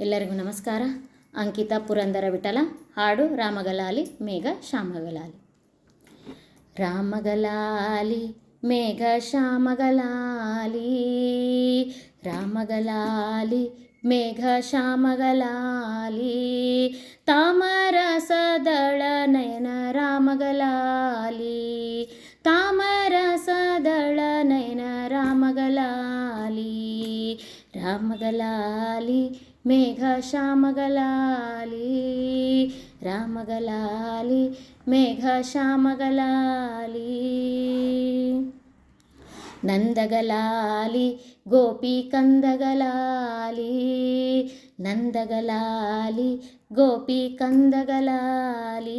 ಎಲ್ಲರಿಗೂ ನಮಸ್ಕಾರ. ಅಂಕಿತ ಪುರಂದರ ವಿಠಲ, ಹಾಡು ರಾಮಗಲಾಲಿ, ಮೇಘ ಶ್ಯಾಮಗಲಾಲಿ. ರಾಮಗಲಾಲಿ, ಮೇಘ ಶ್ಯಾಮಗಲಾಲಿ, ರಾಮಗಲಾಲಿ, ಮೇಘ ಶ್ಯಾಮಗಲಾಲಿ, ತಾಮರಸದಳ ನಯನ ರಾಮಗಲಾಲಿ, ತಾಮರಸದಳ ನಯನ ರಾಮಗಲಾಲಿ ರಾಮಗಲಾಲಿ ಮೇಘ ಶ್ಯಾಮಗಲಾಲಿ ರಾಮಗಲಾಲಿ ಮೇಘ ಶ್ಯಾಮಗಲಾಲಿ ನಂದಗಲಾಲಿ ಗೋಪಿ ಕಂದಗಲಾಲಿ ನಂದಗಲಾಲಿ ಗೋಪಿ ಕಂದಗಲಾಲಿ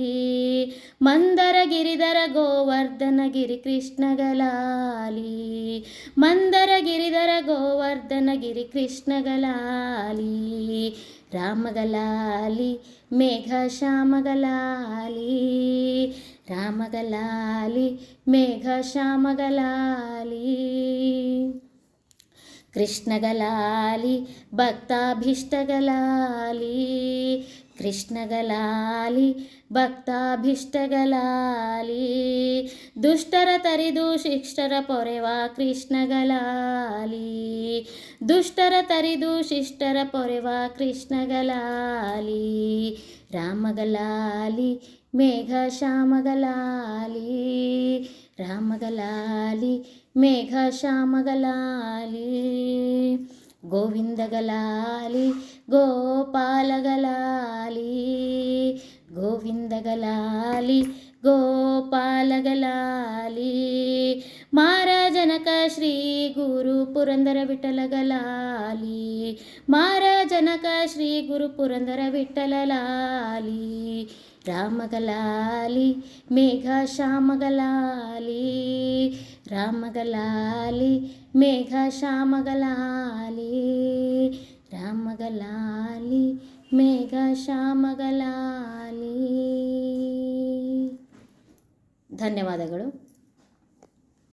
ಮಂದರ ಗಿರಿಧರ ಗೋವರ್ಧನ ಗಿರಿ ಕೃಷ್ಣಗಲಾಲಿ ಮಂದ గోవర్ధనగిరి కృష్ణగలాలి రామగలాలి మేఘశ్యామగలాలి రామగలాలి మేఘశ్యామగలాలి. కృష్ణగలాలి భక్తాభిష్టగలాలి కృష్ణగలాలి భక్తాభిష్టగలాలి. ದುಷ್ಟರ ತರಿದು ಶಿಷ್ಟರ ಪೊರೆವ ಕೃಷ್ಣಗಲಾಲಿ ದುಷ್ಟರ ತರಿದು ಶಿಷ್ಟರ ಪೊರೆವ ಕೃಷ್ಣಗಲಾಲಿ ರಾಮಗಲಾಲಿ ಮೇಘ ಶ್ಯಾಮಗಲಾಲಿ ರಾಮಗಲಾಲಿ ಮೇಘ ಶ್ಯಾಮಗಲಾಲಿ ಗೋವಿಂದಗಲಾಲಿ ಗೋಪಾಲಗಲಾಲಿ గోవిందగలాలి గోపాలగలాలి. మారాజనక శ్రీ గురు పురందర విఠలగలాలి. మారాజనక శ్రీ గురు పురందర విఠలలాలి. రామగలాలి మేఘ శ్యామగలాలి రామగలాలి మేఘ శ్యామగలాలి రామగలాలి ಮೇಘ ಶ್ಯಾಮಗಲಾಲಿ ಧನ್ಯವಾದಗಳು.